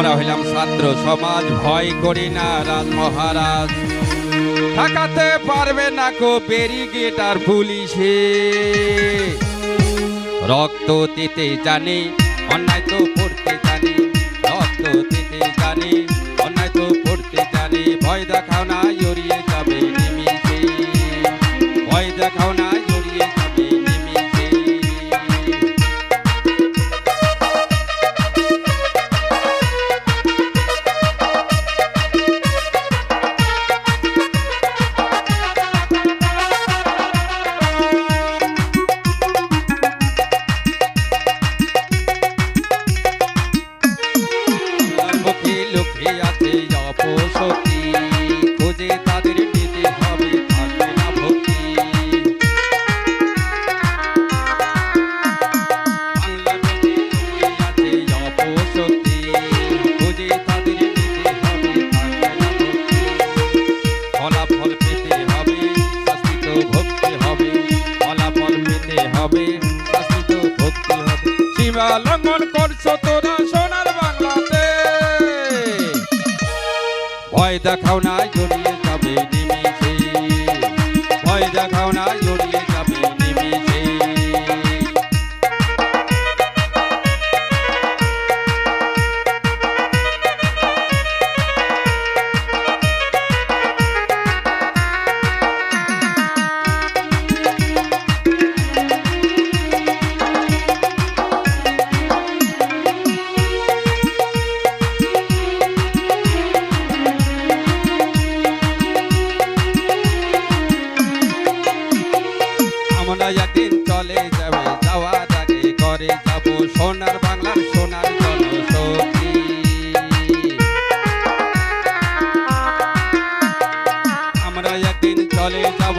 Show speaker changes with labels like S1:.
S1: আমরা হইলাম ছাত্র সমাজ, ভয় করি না রাজ মহারাজ। ঠেকাতে পারবে না কো ব্যারিগেড আর পুলিশে। রক্ত দিতে জানি, অন্যায় তো পড়তে জানি। রক্ত দিতে জানি, অন্যায় তো পড়তে জানি। ভয় দেখাও না জড়িয়ে যাবে ভয় দেখাও না সীমা লঙ্ঘন করছ, তোরা সোনার বাংলাতে। ভয় দেখাও না জড়িয়ে যাবে ভয় দেখাও না জড়িয়ে একদিন চলে যাবে যাওয়ার আগে করে যাব সোনার বাংলার সোনার জনশক্তি। আমরা একদিন চলে যাব